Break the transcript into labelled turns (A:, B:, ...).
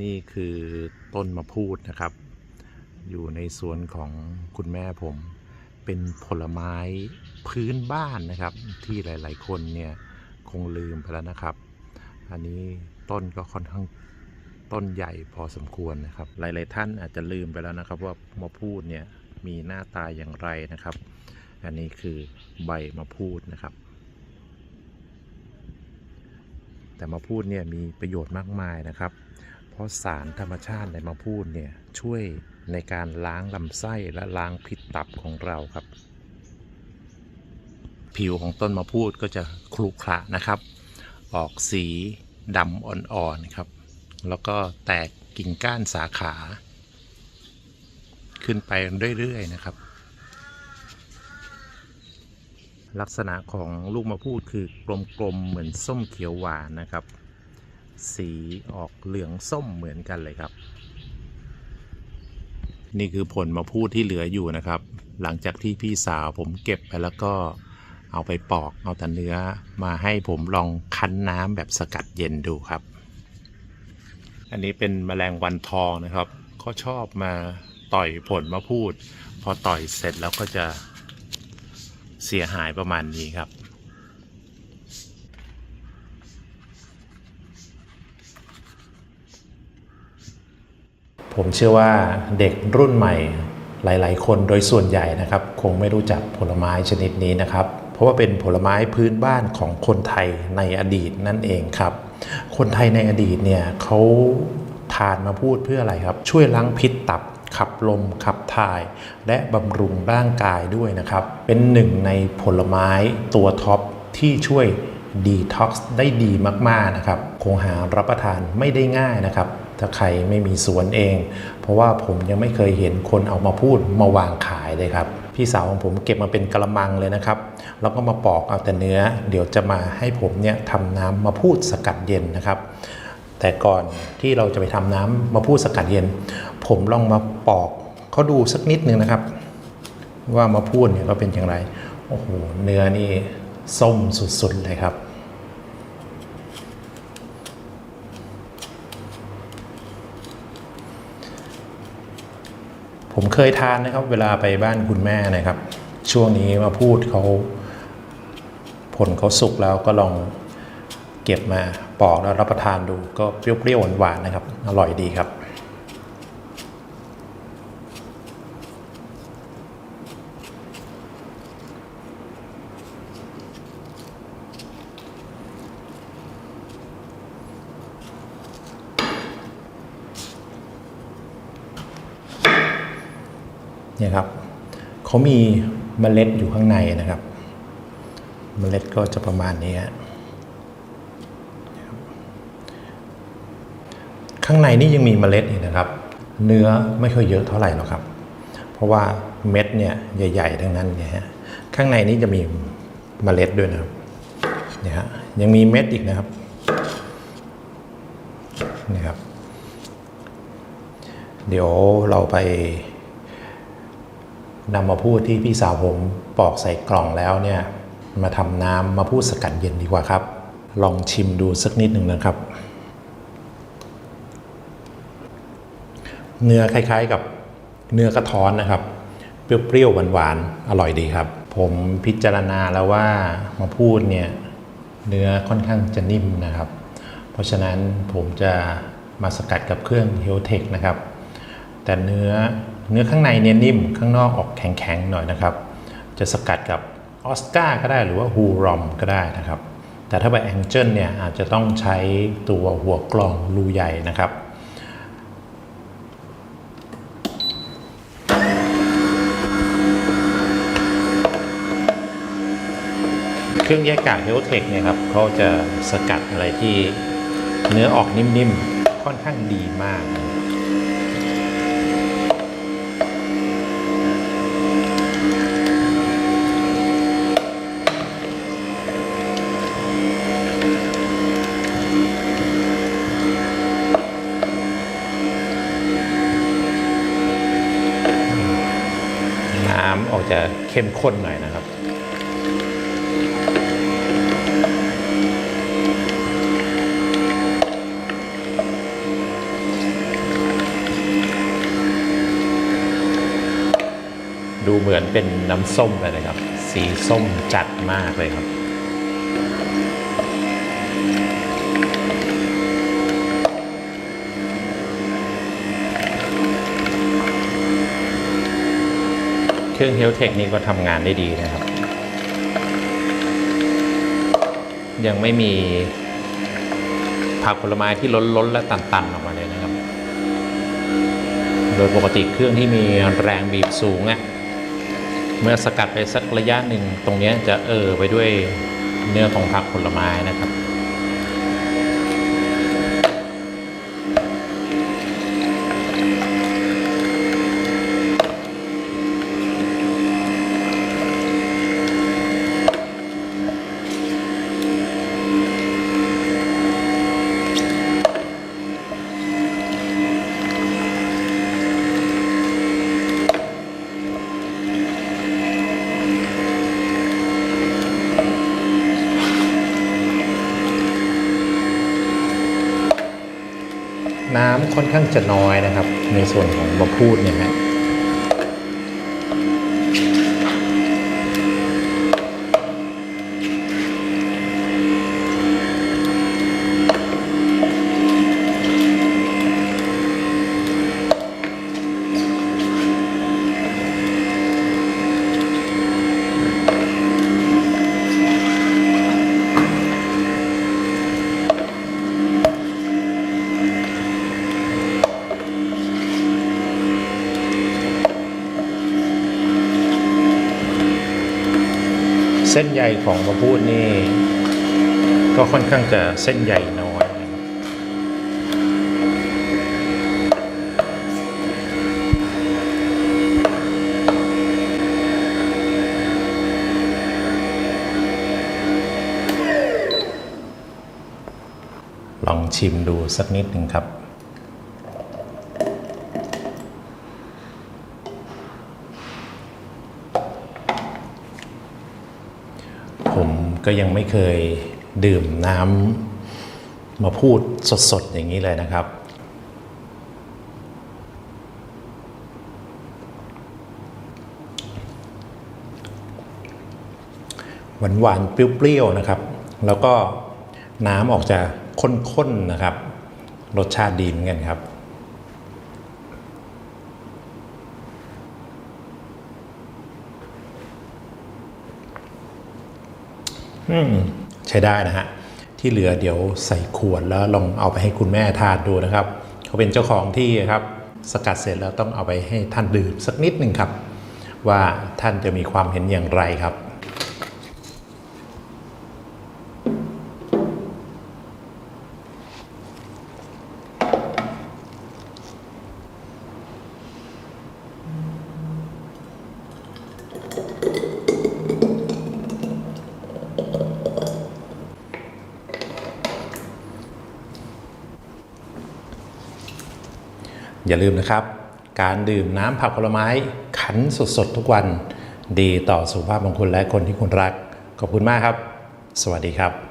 A: นี่คือต้นมะพูดนะครับ อยู่ในสวนของคุณแม่ผม เป็นผลไม้พื้นบ้านนะครับ ที่หลาย ๆ คนเนี่ยคงลืมไปแล้วนะครับ อันนี้ต้นก็ค่อนข้างต้นใหญ่พอสมควรนะครับ หลาย ๆ ท่านอาจจะลืมไปแล้วนะครับ ว่ามะพูดเนี่ยมีหน้าตาอย่างไรนะครับ อันนี้คือใบมะพูดนะครับแต่มะพูดเนี่ยมีประโยชน์มากมายนะครับ ราะสารธรรมชาติในมะพูดเนี่ยช่วยในการล้างลำไส้และล้างพิษตับของเราครับ ผิวของต้นมะพูดก็จะครุขระนะครับ ออกสีดำอ่อนๆครับ แล้วก็แตกกิ่งก้านสาขา ขึ้นไปเรื่อยๆนะครับ ลักษณะของลูกมะพูดคือกลมๆเหมือนส้มเขียวหวานนะครับ สีออกเหลืองส้มเหมือนกันเลยครับ นี่คือผลมะพูดที่เหลืออยู่นะครับ หลังจากที่พี่สาวผมเก็บไปแล้วก็เอาไปปอกเอาแต่เนื้อมาให้ผมลองคั้นน้ำแบบสกัดเย็นดูครับ อันนี้เป็นแมลงวันทองนะครับเขาชอบมาต่อยผลมะพูด พอต่อยเสร็จแล้วก็จะเสียหายประมาณนี้ครับ ผมเชื่อว่าเด็กรุ่นใหม่หลาย ๆ คนโดยส่วนใหญ่นะครับ คงไม่รู้จักผลไม้ชนิดนี้นะครับ เพราะว่าเป็นผลไม้พื้นบ้านของคนไทยในอดีตนั่นเองครับ คนไทยในอดีตเนี่ยเขาทานมาพูดเพื่ออะไรครับ ช่วยล้างพิษตับขับลมขับถ่าย และบำรุงร่างกายด้วยนะครับ เป็นหนึ่งในผลไม้ตัวท็อปที่ช่วย ดีท็อกซ์ได้ดีมาก ๆ นะครับ คงหารับประทานไม่ได้ง่ายนะครับ ถ้าใครไม่มีสวนเอง เพราะว่าผมยังไม่เคยเห็นคนเอามาพูดมาวางขายเลยครับ พี่สาวของผมเก็บมาเป็นกระมังเลยนะครับ แล้วก็มาปอกเอาแต่เนื้อ เดี๋ยวจะมาให้ผมเนี่ยทำน้ำมาพูดสกัดเย็นนะครับ แต่ก่อนที่เราจะไปทำน้ำมาพูดสกัดเย็น ผมลองมาปอกเขาดูสักนิดนึงนะครับ ว่ามาพูดเนี่ยก็เป็นอย่างไร โอ้โห เนื้อนี่ ส้มสุดๆเลยครับ ผมเคยทานนะครับ เวลาไปบ้านคุณแม่นะครับ ช่วงนี้มาพูดเขาผลเขาสุกแล้วก็ลองเก็บมาปอกแล้วรับประทานดูก็เปรี้ยวๆหวานๆนะครับ อร่อยดีครับ เนี่ยครับเขามีเมล็ดอยู่ข้างในนะครับ เมล็ดก็จะประมาณนี้ข้างในนี่ยังมีเมล็ดอีกนะครับ เนื้อไม่ค่อยเยอะเท่าไหร่หรอกครับ เพราะว่าเม็ดเนี่ยใหญ่ๆทั้งนั้นเนี่ยฮะข้างในนี่จะมีเมล็ดด้วยนะครับเนี่ยฮะยังมีเม็ดอีกนะครับนี่ครับ เดี๋ยวเราไป นำมาพูดที่พี่สาวผมปอกใส่กล่องแล้วเนี่ยมาทำน้ำมาพูดสกัดเย็นดีกว่าครับ ลองชิมดูสักนิดหนึ่งนะครับ เนื้อคล้าย ๆกับเนื้อกระท้อนนะครับ เปรี้ยวๆหวานๆอร่อยดีครับ ผมพิจารณาแล้วว่ามาพูดเนี่ยเนื้อค่อนข้างจะนิ่มนะครับ เพราะฉะนั้นผมจะมาสกัดกับเครื่องเฮลเทคนะครับ แต่เนื้อ เนื้อข้างในเนี่ยนิ่มข้างนอกออกแข็งๆหน่อยนะครับ จะสกัดกับออสการ์ก็ได้หรือว่าฮูรอมก็ได้นะครับ แต่ถ้าแบบแองเจิลเนี่ยอาจจะต้องใช้ตัวหัวกลองรูใหญ่นะครับเครื่องแยกกากเฮลเทคเนี่ยครับเขาจะสกัดอะไรที่เนื้อออกนิ่มๆ ค่อนข้างดีมาก จะเข้มข้นหน่อยนะครับ ดูเหมือนเป็นน้ำส้มเลยนะครับ สีส้มจัดมากเลยครับ เครื่องเฮลเทคนี่ก็ทำงานได้ดีนะครับ ยังไม่มีผักผลไม้ที่ล้นๆและตันๆออกมาเลยนะครับ โดยปกติเครื่องที่มีแรงบีบสูงอะ่ะเมื่อสกัดไปสักระยะหนึ่งตรงนี้จะเออไปด้วยเนื้อของผักผลไม้นะครับ น้ำค่อนข้างจะน้อยนะครับ ในส่วนของมะพูดเนี่ยฮะ ส้นใยของมะพูดนี่ ก็ค่อนข้างจะเส้นใยน้อยลองชิมดูสักนิดหนึ่งครับ ผม ก็ยังไม่เคยดื่มน้ำมาพูดสดๆ อย่างนี้เลยนะครับ หวานๆเปรี้ยวๆนะครับ แล้วก็น้ำออกจะข้นๆนะครับ รสชาติดีเหมือนกันครับ ใช้ได้นะฮะ ที่เหลือเดี๋ยวใส่ขวดแล้วลองเอาไปให้คุณแม่ทานดูนะครับ เขาเป็นเจ้าของที่ครับ สกัดเสร็จแล้วต้องเอาไปให้ท่านดื่มสักนิดหนึ่งครับ ว่าท่านจะมีความเห็นอย่างไรครับ อย่าลืมนะครับ การดื่มน้ำผักผลไม้ขันสดๆทุกวัน ดีต่อสุขภาพของคุณและคนที่คุณรัก ขอบคุณมากครับ สวัสดีครับ